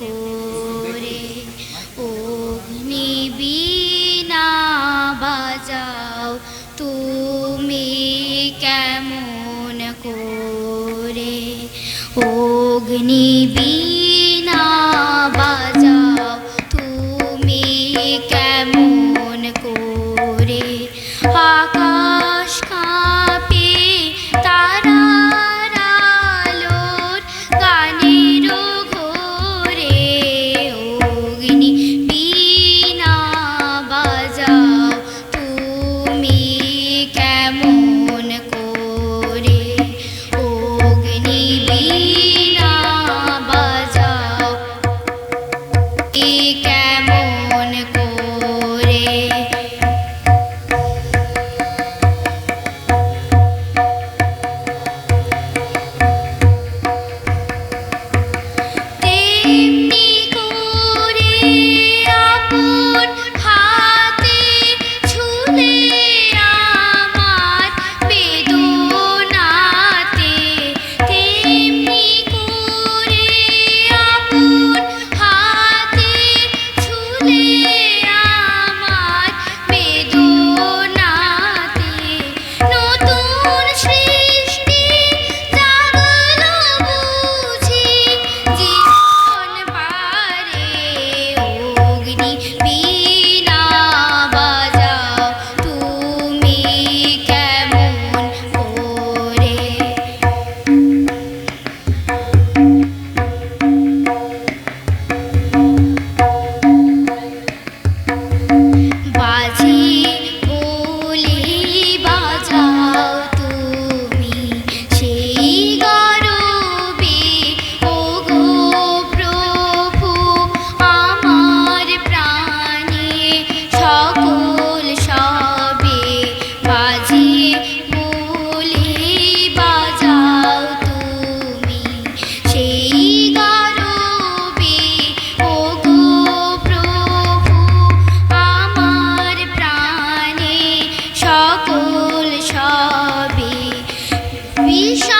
করে অগ্নি বিনা বাজাও তুমি কেমন করে? অগ্নি বীণা की क्या 以上。